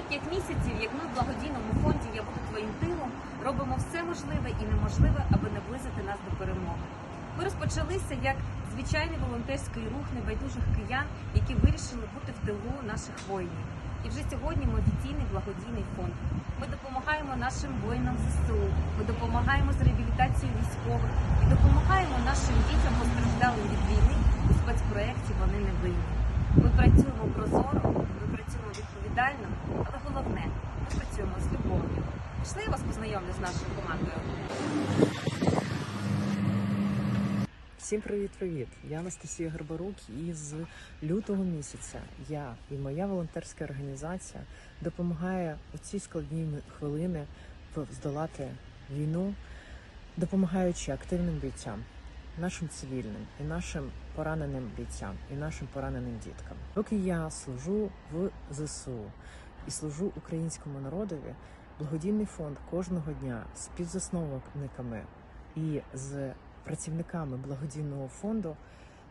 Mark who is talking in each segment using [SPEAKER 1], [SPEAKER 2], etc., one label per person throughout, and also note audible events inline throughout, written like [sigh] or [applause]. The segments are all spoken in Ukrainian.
[SPEAKER 1] Вже п'ять місяців, як ми в благодійному фонді Я буду твоїм тилом, робимо все можливе і неможливе, аби наблизити нас до перемоги. Ми розпочалися як звичайний волонтерський рух небайдужих киян, які вирішили бути в тилу наших воїнів. І вже сьогодні ми офіційний благодійний фонд. Ми допомагаємо нашим воїнам ЗСУ, ми допомагаємо з реабілітацією військових і допомагаємо нашим дітям постраждалим від війни у спецпроєкті Вони не винні. Ми працюємо прозоро, працюємо відповідально, але головне, ми працюємо з любов'ю. Пішли, вас познайомлю з нашою командою.
[SPEAKER 2] Всім привіт-привіт! Я Анастасія Гарбарук і з лютого місяця я і моя волонтерська організація допомагає у ці складні хвилини здолати війну, допомагаючи активним бійцям, нашим цивільним і нашим пораненим бійцям, і нашим пораненим діткам. Поки я служу в ЗСУ і служу українському народові, благодійний фонд кожного дня з співзасновниками і з працівниками благодійного фонду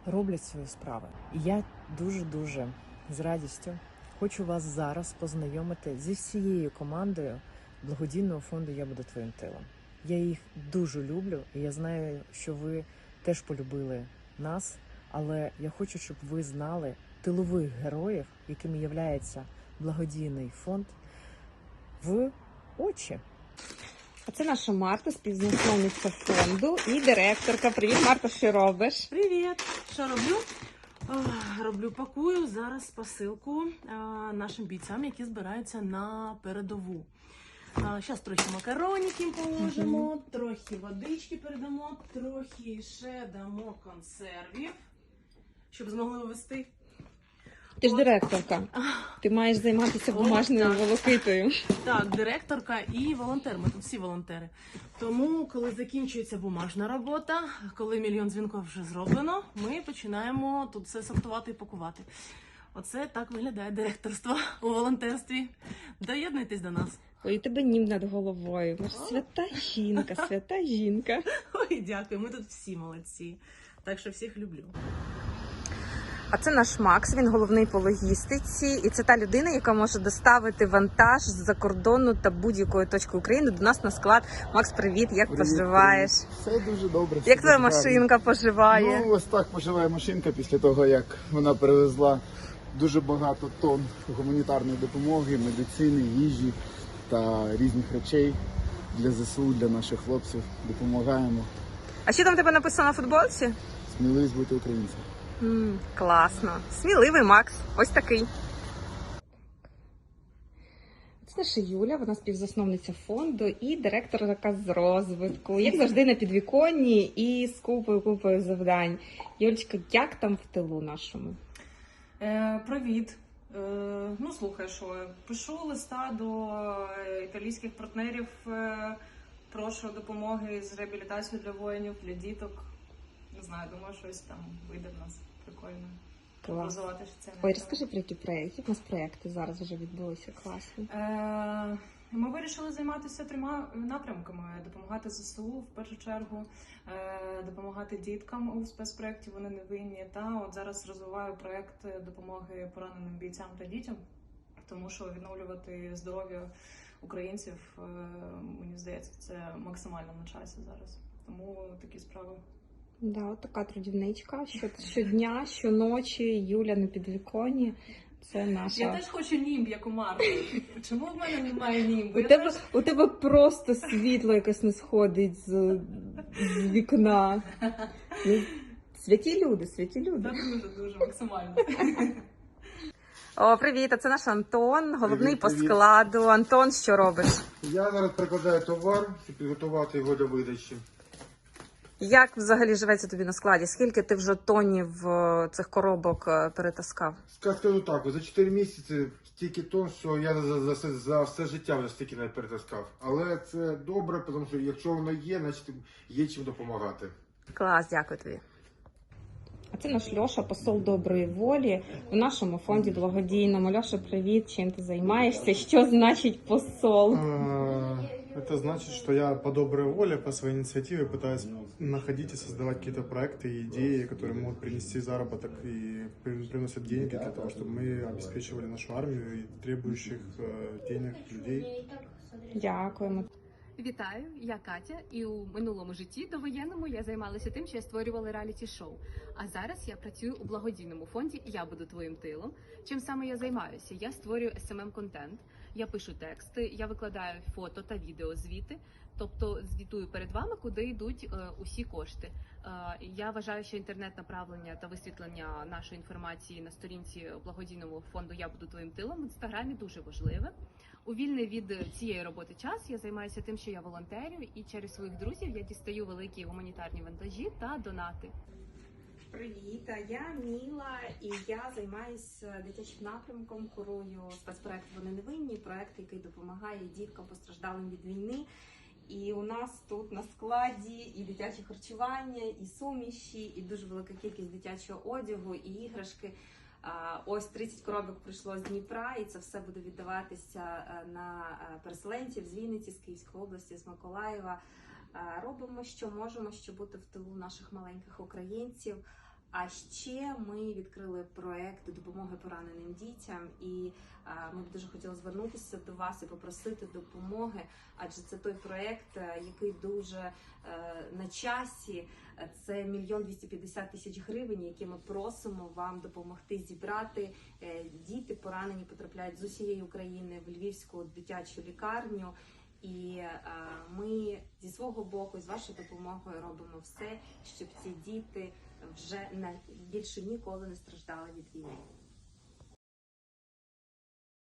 [SPEAKER 2] роблять свою справу. І я дуже дуже з радістю хочу вас зараз познайомити зі всією командою благодійного фонду Я буду твоїм тилом. Я їх дуже люблю, і я знаю, що ви теж полюбили нас. Але я хочу, щоб ви знали тилових героїв, якими є благодійний фонд, в очі.
[SPEAKER 3] А це наша Марта, співзасновниця фонду і директорка. Привіт, Марта, що робиш?
[SPEAKER 4] Привіт! Що роблю? Роблю, пакую зараз посилку нашим бійцям, які збираються на передову. Зараз трохи макароніків положимо, трохи водички передамо, трохи ще дамо консервів, щоб змогли вивезти.
[SPEAKER 3] Ти ж директорка. Ти маєш займатися бумажною
[SPEAKER 4] так.
[SPEAKER 3] волокитою.
[SPEAKER 4] Так, директорка і волонтер. Ми тут всі волонтери. Тому, коли закінчується бумажна робота, коли мільйон дзвінків вже зроблено, ми починаємо тут все сортувати і пакувати. Оце так виглядає директорство у волонтерстві. Доєднуйтесь до нас.
[SPEAKER 3] Ой, тебе нім над головою. Ми ж свята жінка, свята жінка. [laughs]
[SPEAKER 4] Ой, дякую. Ми тут всі молодці. Так що всіх люблю.
[SPEAKER 3] А це наш Макс, він головний по логістиці, і це та людина, яка може доставити вантаж з-за кордону та будь-якої точки України до нас на склад. Макс, привіт, як
[SPEAKER 5] Привіт,
[SPEAKER 3] поживаєш?
[SPEAKER 5] привіт. Все дуже добре.
[SPEAKER 3] Як твоя машинка поживає?
[SPEAKER 5] Ну, ось так поживає машинка після того, як вона перевезла дуже багато тонн гуманітарної допомоги, медицини, їжі та різних речей для ЗСУ, для наших хлопців. Допомагаємо.
[SPEAKER 3] А що там в тебе написано на футболці?
[SPEAKER 5] Сміливість бути українцем.
[SPEAKER 3] Класно. Сміливий Макс. Ось такий. Це наша Юля, вона співзасновниця фонду і директорка з розвитку. Як завжди на підвіконні і з купою купою завдань. Юлечка, як там в тилу нашому?
[SPEAKER 6] Е, привіт. Е, ну, слухай, що пишу листа до е, італійських партнерів. Е, прошу допомоги з реабілітацією для воїнів, для діток. Не знаю, думаю, щось там вийде в нас прикольно.
[SPEAKER 3] Клас.
[SPEAKER 6] Розвивати це.
[SPEAKER 3] Ой, розкажи про які проєкти. У нас проєкти зараз вже відбулися класні.
[SPEAKER 6] Е, Ми вирішили займатися трьома напрямками: допомагати ЗСУ в першу чергу, е, допомагати діткам у спецпроєкті Вони не винні. Та от зараз розвиваю проєкт допомоги пораненим бійцям та дітям, тому що відновлювати здоров'я українців е, мені здається, це максимально на часі зараз. Тому такі справи.
[SPEAKER 3] Да, от така трудівничка. Що, щодня, щоночі, Юля на підвіконні. Це наша.
[SPEAKER 6] Я теж хочу німб, як у Марти. Чому в мене немає німбу?
[SPEAKER 3] У
[SPEAKER 6] Я
[SPEAKER 3] тебе,
[SPEAKER 6] теж-
[SPEAKER 3] у тебе просто світло якось не сходить з, з вікна. Ну, святі люди, святі люди.
[SPEAKER 6] Та дуже дуже максимально.
[SPEAKER 3] О, привіт! А це наш Антон, головний
[SPEAKER 5] Привіт,
[SPEAKER 3] по
[SPEAKER 5] привіт.
[SPEAKER 3] складу. Антон, що робиш?
[SPEAKER 7] Я зараз прикладаю товар, щоб підготувати його до видачі.
[SPEAKER 3] Як взагалі живеться тобі на складі? Скільки ти вже тонів е, цих коробок е, перетаскав?
[SPEAKER 7] Скажу так, за 4 місяці стільки тонн, що я за, за, за, за все життя вже стільки не перетаскав. Але це добре, тому що якщо воно є, значить є чим допомагати.
[SPEAKER 3] Клас, дякую тобі. А це наш Льоша, посол доброї волі у нашому фонді благодійному. Льоша, привіт! Чим ти займаєшся? Що значить посол?
[SPEAKER 7] Е,
[SPEAKER 8] Это значит, что я по доброй воле, по своей инициативе пытаюсь находить и создавать какие-то проекты и идеи, которые могут принести заработок и при- приносят деньги для того, чтобы мы обеспечивали нашу армию и требующих э, денег людей.
[SPEAKER 3] Дякуємо.
[SPEAKER 9] Вітаю, я Катя, і у минулому житті довоєнному я займалася тим, що я створювала реаліті-шоу. А зараз я працюю у благодійному фонді Я буду твоїм тилом. Чим саме я займаюся? Я створюю smm контент я пишу тексти, я викладаю фото та відео звіти. Тобто звітую перед вами, куди йдуть е, усі кошти. Е, я вважаю, що інтернет направлення та висвітлення нашої інформації на сторінці благодійного фонду Я буду твоїм тилом в інстаграмі дуже важливе. У вільний від цієї роботи час я займаюся тим, що я волонтерю, і через своїх друзів я дістаю великі гуманітарні вантажі та донати.
[SPEAKER 3] Привіт, я Міла, і я займаюся дитячим напрямком, курую спецпроект Вони невинні, проект, який допомагає діткам постраждалим від війни. І у нас тут на складі і дитяче харчування, і суміші, і дуже велика кількість дитячого одягу, і іграшки. Ось 30 коробок прийшло з Дніпра, і це все буде віддаватися е, на е, переселенців з Вінниці, з Київської області, з Миколаєва. Е, Робимо, що можемо, щоб бути в тилу наших маленьких українців. А ще ми відкрили проект допомоги пораненим дітям, і ми б дуже хотіли звернутися до вас і попросити допомоги, адже це той проект, е, який дуже е, на часі. Е, Це мільйон 250 тисяч гривень, які ми просимо вам допомогти зібрати. Е, Діти поранені потрапляють з усієї України в Львівську дитячу лікарню. І е, ми зі свого боку, з вашою допомогою, робимо все, щоб ці діти вже на більше ніколи не страждали від війни.